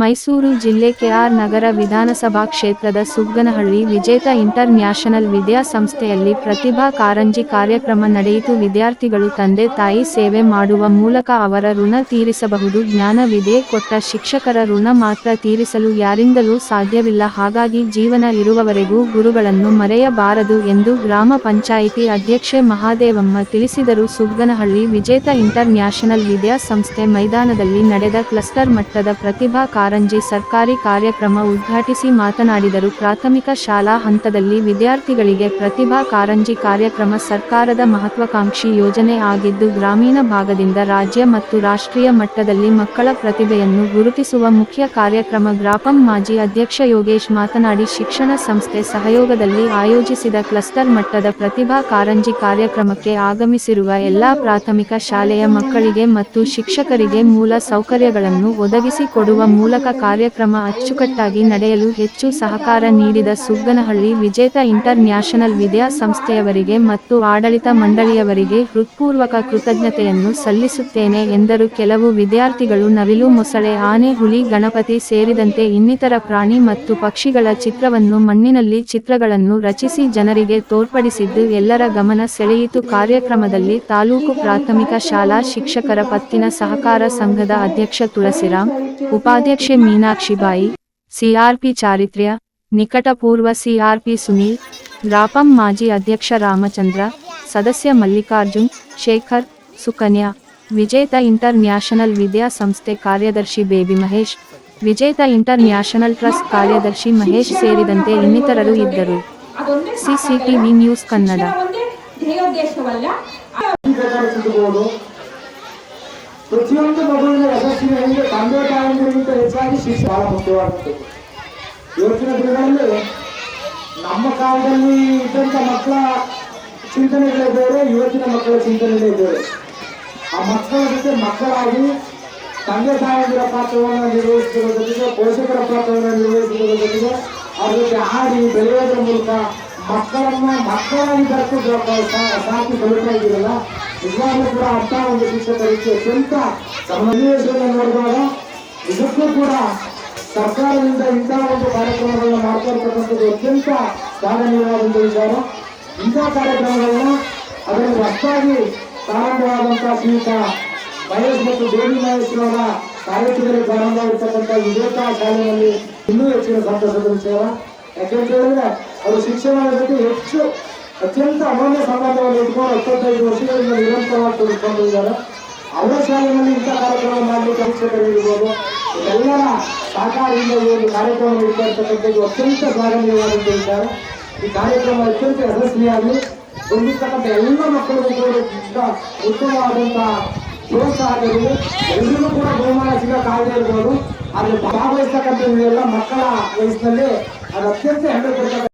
ಮೈಸೂರು ಜಿಲ್ಲೆ ಕೆಆರ್ ನಗರ ವಿಧಾನಸಭಾ ಕ್ಷೇತ್ರದ ಸುಗ್ಗನಹಳ್ಳಿ ವಿಜೇತ ಇಂಟರ್ ನ್ಯಾಷನಲ್ ವಿದ್ಯಾಸಂಸ್ಥೆಯಲ್ಲಿ ಪ್ರತಿಭಾ ಕಾರಂಜಿ ಕಾರ್ಯಕ್ರಮ ನಡೆಯಿತು. ವಿದ್ಯಾರ್ಥಿಗಳು ತಂದೆ ತಾಯಿ ಸೇವೆ ಮಾಡುವ ಮೂಲಕ ಅವರ ಋಣ ತೀರಿಸಬಹುದು. ಜ್ಞಾನವಿದೆ ಕೊಟ್ಟ ಶಿಕ್ಷಕರ ಋಣ ಮಾತ್ರ ತೀರಿಸಲು ಯಾರಿಂದಲೂ ಸಾಧ್ಯವಿಲ್ಲ. ಹಾಗಾಗಿ ಜೀವನ ಇರುವವರೆಗೂ ಗುರುಗಳನ್ನು ಮರೆಯಬಾರದು ಎಂದು ಗ್ರಾಮ ಪಂಚಾಯಿತಿ ಅಧ್ಯಕ್ಷೆ ಮಹಾದೇವಮ್ಮ ತಿಳಿಸಿದರು. ಸುಗ್ಗನಹಳ್ಳಿ ವಿಜೇತ ಇಂಟರ್ ನ್ಯಾಷನಲ್ ವಿದ್ಯಾಸಂಸ್ಥೆ ಮೈದಾನದಲ್ಲಿ ನಡೆದ ಕ್ಲಸ್ಟರ್ ಮಟ್ಟದ ಪ್ರತಿಭಾ ಕಾರಂಜಿ ಸರ್ಕಾರಿ ಕಾರ್ಯಕ್ರಮ ಉದ್ಘಾಟಿಸಿ ಮಾತನಾಡಿದರು. ಪ್ರಾಥಮಿಕ ಶಾಲಾ ಹಂತದಲ್ಲಿ ವಿದ್ಯಾರ್ಥಿಗಳಿಗೆ ಪ್ರತಿಭಾ ಕಾರಂಜಿ ಕಾರ್ಯಕ್ರಮ ಸರ್ಕಾರದ ಮಹತ್ವಾಕಾಂಕ್ಷಿ ಯೋಜನೆ ಆಗಿದ್ದು, ಗ್ರಾಮೀಣ ಭಾಗದಿಂದ ರಾಜ್ಯ ಮತ್ತು ರಾಷ್ಟ್ರೀಯ ಮಟ್ಟದಲ್ಲಿ ಮಕ್ಕಳ ಪ್ರತಿಭೆಯನ್ನು ಗುರುತಿಸುವ ಮುಖ್ಯ ಕಾರ್ಯಕ್ರಮ ಗ್ರಾಪಂ ಮಾಜಿ ಅಧ್ಯಕ್ಷ ಯೋಗೇಶ್ ಮಾತನಾಡಿ, ಶಿಕ್ಷಣ ಸಂಸ್ಥೆ ಸಹಯೋಗದಲ್ಲಿ ಆಯೋಜಿಸಿದ ಕ್ಲಸ್ಟರ್ ಮಟ್ಟದ ಪ್ರತಿಭಾ ಕಾರಂಜಿ ಕಾರ್ಯಕ್ರಮಕ್ಕೆ ಆಗಮಿಸಿರುವ ಎಲ್ಲಾ ಪ್ರಾಥಮಿಕ ಶಾಲೆಯ ಮಕ್ಕಳಿಗೆ ಮತ್ತು ಶಿಕ್ಷಕರಿಗೆ ಮೂಲ ಸೌಕರ್ಯಗಳನ್ನು ಒದಗಿಸಿಕೊಡುವ ಮೂಲಕ ಕಾರ್ಯಕ್ರಮ ಅಚ್ಚುಕಟ್ಟಾಗಿ ನಡೆಯಲು ಹೆಚ್ಚು ಸಹಕಾರ ನೀಡಿದ ಸುಗ್ಗನಹಳ್ಳಿ ವಿಜೇತ ಇಂಟರ್ ನ್ಯಾಷನಲ್ ವಿದ್ಯಾಸಂಸ್ಥೆಯವರಿಗೆ ಮತ್ತು ಆಡಳಿತ ಮಂಡಳಿಯವರಿಗೆ ಹೃತ್ಪೂರ್ವಕ ಕೃತಜ್ಞತೆಯನ್ನು ಸಲ್ಲಿಸುತ್ತೇನೆ ಎಂದರು. ಕೆಲವು ವಿದ್ಯಾರ್ಥಿಗಳು ನವಿಲು ಮೊಸಳೆ, ಆನೆ, ಹುಲಿ, ಗಣಪತಿ ಸೇರಿದಂತೆ ಇನ್ನಿತರ ಪ್ರಾಣಿ ಮತ್ತು ಪಕ್ಷಿಗಳ ಚಿತ್ರವನ್ನು ಮಣ್ಣಿನಲ್ಲಿ ಚಿತ್ರಗಳನ್ನು ರಚಿಸಿ ಜನರಿಗೆ ತೋರ್ಪಡಿಸಿದ್ದು ಎಲ್ಲರ ಗಮನ ಸೆಳೆಯಿತು. ಕಾರ್ಯಕ್ರಮದಲ್ಲಿ ತಾಲೂಕು ಪ್ರಾಥಮಿಕ ಶಾಲಾ ಶಿಕ್ಷಕರ ಪತ್ತಿನ ಸಹಕಾರ ಸಂಘದ ಅಧ್ಯಕ್ಷ ತುಳಸಿರಾಮ್, ಉಪಾಧ್ಯಕ್ಷೆ ಮೀನಾಕ್ಷಿಬಾಯಿ ಸಿಆರ್ಪಿ ಚಾರಿತ್ರ್ಯ ನಿಕಟಪೂರ್ವ ಸಿಆರ್ಪಿ ಸುನೀಲ್ ರಾಪಂ ಮಾಜಿ ಅಧ್ಯಕ್ಷ ರಾಮಚಂದ್ರ ಸದಸ್ಯ ಮಲ್ಲಿಕಾರ್ಜುನ್ ಶೇಖರ್ ಸುಕನ್ಯಾ ವಿಜೇತ ಇಂಟರ್ ನ್ಯಾಷನಲ್ ವಿದ್ಯಾಸಂಸ್ಥೆ ಕಾರ್ಯದರ್ಶಿ ಬೇಬಿ ಮಹೇಶ್ ವಿಜೇತ ಇಂಟರ್ ನ್ಯಾಷನಲ್ ಟ್ರಸ್ಟ್ ಕಾರ್ಯದರ್ಶಿ ಮಹೇಶ್ ಸೇರಿದಂತೆ ಇನ್ನಿತರರು ಇದ್ದರು. CCTV news Kannada. ಪ್ರತಿಯೊಂದು ಮಗುವಿನ ಯಶಸ್ಸಿನ ಹಿಂದೆ ತಂದೆ ತಾಯಂದಿರಿಗಿಂತ ಹೆಚ್ಚಾಗಿ ಶಿಕ್ಷೆ ಬಹಳ ಮುಖ್ಯವಾದಂಥದ್ದು ಇವತ್ತಿನ ದಿನಗಳಲ್ಲಿ ನಮ್ಮ ಕಾಲದಲ್ಲಿ ಇದ್ದಂಥ ಮಕ್ಕಳ ಚಿಂತನೆಗಳೇ ಬೇರೆ, ಇವತ್ತಿನ ಮಕ್ಕಳ ಚಿಂತನೆಗಳೇ ಬೇರೆ. ಆ ಮಕ್ಕಳ ಜೊತೆ ಮಕ್ಕಳಾಗಿ ತಂದೆ ತಾಯಿಯ ಪಾತ್ರವನ್ನು ನಿರ್ವಹಿಸುವುದರ ಜೊತೆಗೆ ಪೋಷಕರ ಪಾತ್ರವನ್ನು ನಿರ್ವಹಿಸುವುದರ ಜೊತೆಗೆ ಅವ್ರ ಜೊತೆ ಆಡಿ ಬೆಳೆಯೋದ್ರ ಮೂಲಕ ಮಕ್ಕಳನ್ನ ಮಕ್ಕಳಾಗಿ ಸಾ- ಸಾಕಿ ಬೆಳೀತಾ ಇದ್ದೀರಲ್ಲ ನಿಜವಾಗ್ಲೂ ಕೂಡ ಅಂತ ಒಂದು ಶಿಕ್ಷಕರಿಗೆ ಅತ್ಯಂತ ಸನ್ನಿವೇಶವನ್ನು ನೋಡಿದಾಗ ಇದಕ್ಕೂ ಕೂಡ ಸರ್ಕಾರದಿಂದ ಇಂತಹ ಒಂದು ಕಾರ್ಯಕ್ರಮಗಳನ್ನ ಮಾಡ್ತಾ ಅತ್ಯಂತ ಶ್ಲಾಘನೀಯವಾದ ಒಂದು ವಿಚಾರ. ಇಂತಹ ಕಾರ್ಯಕ್ರಮಗಳನ್ನ ಅದರಲ್ಲಿ ಹೊಸದಾಗಿ ಪ್ರಾರಂಭವಾದಂತಹ ಶ್ರೀಯುತ ಮಹೇಶ್ ಮತ್ತು ದೇವಿ ಮಹೇಶ್ವರ ಕಾರ್ಯಕ್ರಮದಲ್ಲಿ ಪ್ರಾರಂಭವಾಗಿರ್ತಕ್ಕಂಥ ವಿವೇಕ ಶಾಲೆಯಲ್ಲಿ ಇನ್ನೂ ಹೆಚ್ಚಿನ ಸಂತಸದ ವಿಚಾರ. ಯಾಕೆಂತ ಹೇಳಿದ್ರೆ, ಅವರು ಶಿಕ್ಷಣದ ಜೊತೆ ಹೆಚ್ಚು ಅತ್ಯಂತ ಅಮಾನ್ಯ ಸಂಬಂಧವನ್ನು ಇಟ್ಕೊಂಡು ಇಪ್ಪತ್ತೈದು ವರ್ಷಗಳಿಂದ ನಿರಂತರವಾಗಿ ತೊಡಗಿಕೊಂಡಿದ್ದಾರೆ ಅವರ ಶಾಲೆಯಲ್ಲಿ ಇಂಥ ಕಾರ್ಯಕ್ರಮ ಮಾಡಲಿಕ್ಕೆ ಶಿಕ್ಷಕರಿರ್ಬೋದು ಎಲ್ಲರ ಸಹಕಾರದಿಂದ ಈ ಒಂದು ಕಾರ್ಯಕ್ರಮ ನೀಡ್ತಾ ಇರ್ತಕ್ಕಂಥದ್ದು ಅತ್ಯಂತ ಶ್ಲಾಘನೀಯವಾದಂಥ ವಿಚಾರ ಈ ಕಾರ್ಯಕ್ರಮ ಅತ್ಯಂತ ಯಶಸ್ವಿಯಾಗಿ ಬಂದಿರ್ತಕ್ಕಂಥ ಎಲ್ಲ ಮಕ್ಕಳಿಗೂ ಕೂಡ ಉತ್ತಮವಾದಂತಹ ಪ್ರೋತ್ಸಾಹದಲ್ಲಿ ಎಲ್ಲರಿಗೂ ಕೂಡ ಬಹುಮಾನ ಸಿಗಕ್ಕಾಗದೇ ಇರ್ಬೋದು. ಆದರೆ ಭಾಗವಹಿಸ್ತಕ್ಕಂಥ ಮಕ್ಕಳ ವಯಸ್ಸಿನಲ್ಲಿ ಅದು ಅತ್ಯಂತ ಹೆಮ್ಮೆ ಪಡ್ತಕ್ಕಂಥ